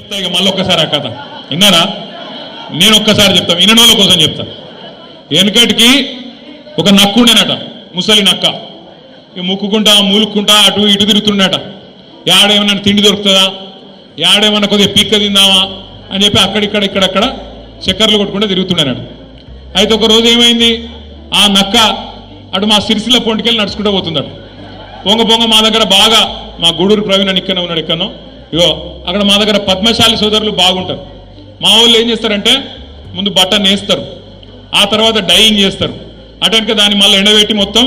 ఇక మళ్ళీ ఒక్కసారి ఆ కథ. విన్నారా? నేను ఒక్కసారి చెప్తా విననోళ్ళ కోసం చెప్తా. వెనకటికి ఒక నక్కుండేనట ముసలి నక్క. ఇక ముక్కుకుంటా మూలుక్కుంటా అటు ఇటు తిరుగుతుండట యాడేమన్నా తిండి దొరుకుతుందా? యాడేమన్నా కొద్దిగా పీక్క తిందామా? అని చెప్పి అక్కడిక్కడ ఇక్కడక్కడ చక్కర్లు కొట్టుకుంటూ తిరుగుతుండేనట. అయితే ఒక రోజు ఏమైంది? ఆ నక్క అటు మా సిరిసిల పొంటికెళ్ళి నడుచుకుంటూ పోతుందట. పొంగ పొంగ మా దగ్గర బాగా మా గూడూరు ప్రవీణ్ అని ఇక్కడ ఉన్నాడు ఇక్కడనో ఇగో అక్కడ మా దగ్గర పద్మశాలి సోదరులు బాగుంటారు. మా వాళ్ళు ఏం చేస్తారంటే ముందు బట్టన్ వేస్తారు ఆ తర్వాత డైయింగ్ చేస్తారు. అటెనక దాన్ని మళ్ళీ ఎండబెట్టి మొత్తం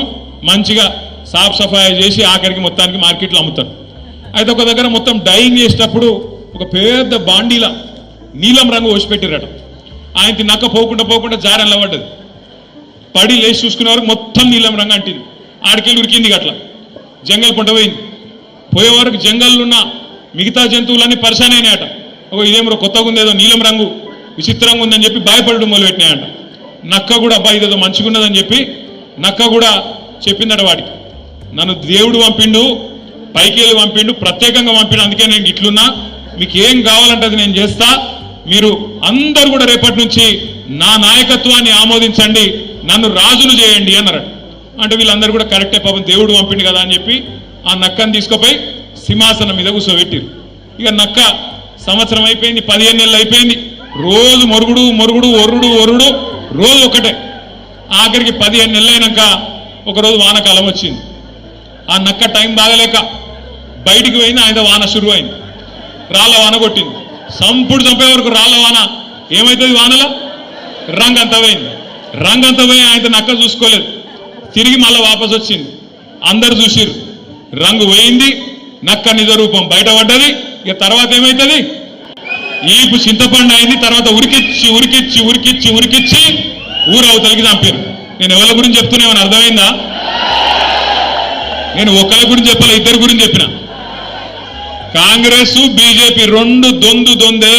మంచిగా సాఫ్ సఫాయి చేసి ఆఖరికి మొత్తానికి మార్కెట్లో అమ్ముతారు. అయితే ఒక దగ్గర మొత్తం డైయింగ్ చేసేటప్పుడు ఒక పెద్ద బాండీల నీలం రంగు పోసిపెట్టిరట ఆయనకి నక్క పోకుండా పోకుండా జారెన్ల పడ్డది పడి లేచి చూసుకునే వరకు మొత్తం నీలం రంగు అంటింది. ఆడికెళ్ళి ఉరికింది అట్లా. జంగల్ పంట పోయింది. పోయే వరకు జంగల్లో ఉన్న మిగతా జంతువులన్నీ పరిశాన్ అయినాయట. ఒక ఇదేమో కొత్తగా ఉంది ఏదో నీలం రంగు విచిత్రంగా ఉందని చెప్పి భయపడడం మొదలుపెట్టినాయట. నక్క కూడా అబ్బాయి ఇదేదో మంచిగా ఉన్నదని చెప్పి నక్క కూడా చెప్పిందట వాడికి. నన్ను దేవుడు పంపిండు పైకి వెళ్ళి పంపిండు ప్రత్యేకంగా పంపిండు అందుకే నేను ఇట్లున్నా. మీకు ఏం కావాలంటే అది నేను చేస్తా. మీరు అందరు కూడా రేపటి నుంచి నా నాయకత్వాన్ని ఆమోదించండి నన్ను రాజులు చేయండి అన్నారు అంటే వీళ్ళందరూ కూడా కరెక్టే పాపం దేవుడు పంపిండు కదా అని చెప్పి ఆ నక్కని తీసుకుపోయి సింహాసనం మీద కూర్చోబెట్టిరు ఇక నక్క సంవత్సరం అయిపోయింది పదిహేను నెలలు అయిపోయింది. రోజు మొరుగుడు మొరుగుడు ఒరుడు ఒరుడు రోజు ఒకటే. ఆఖరికి పదిహేను నెలలు అయినాక ఒకరోజు వానకాలం వచ్చింది. ఆ నక్క టైం బాగలేక బయటికి పోయింది ఆయన వాన షురు అయింది రాళ్ళ వాన కొట్టింది. సంపుడు చంపే వరకు రాళ్ళ వాన ఏమవుతుంది వానలో? రంగంత పోయింది. రంగంత పోయి ఆయన నక్క చూసుకోలేదు. తిరిగి మళ్ళీ వాపస్ వచ్చింది అందరు చూసిర్రు. రంగు పోయింది నక్క నిజ రూపం బయటపడ్డది. ఇక తర్వాత ఏమవుతుంది ఈపు చింతపండు అయింది తర్వాత ఉరికిచ్చి ఉరికిచ్చి ఉరికిచ్చి ఉరికిచ్చి ఊరు అవతలికి చంపారు నేను ఎవరి గురించి చెప్తున్నా అర్థమైందా? నేను ఒకరి గురించి చెప్పాలి? ఇద్దరి గురించి చెప్పిన? కాంగ్రెస్ బీజేపీ రెండు దొందు దొందే.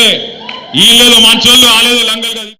వీళ్ళేదో మంచోళ్ళు ఆలేదు లంగలు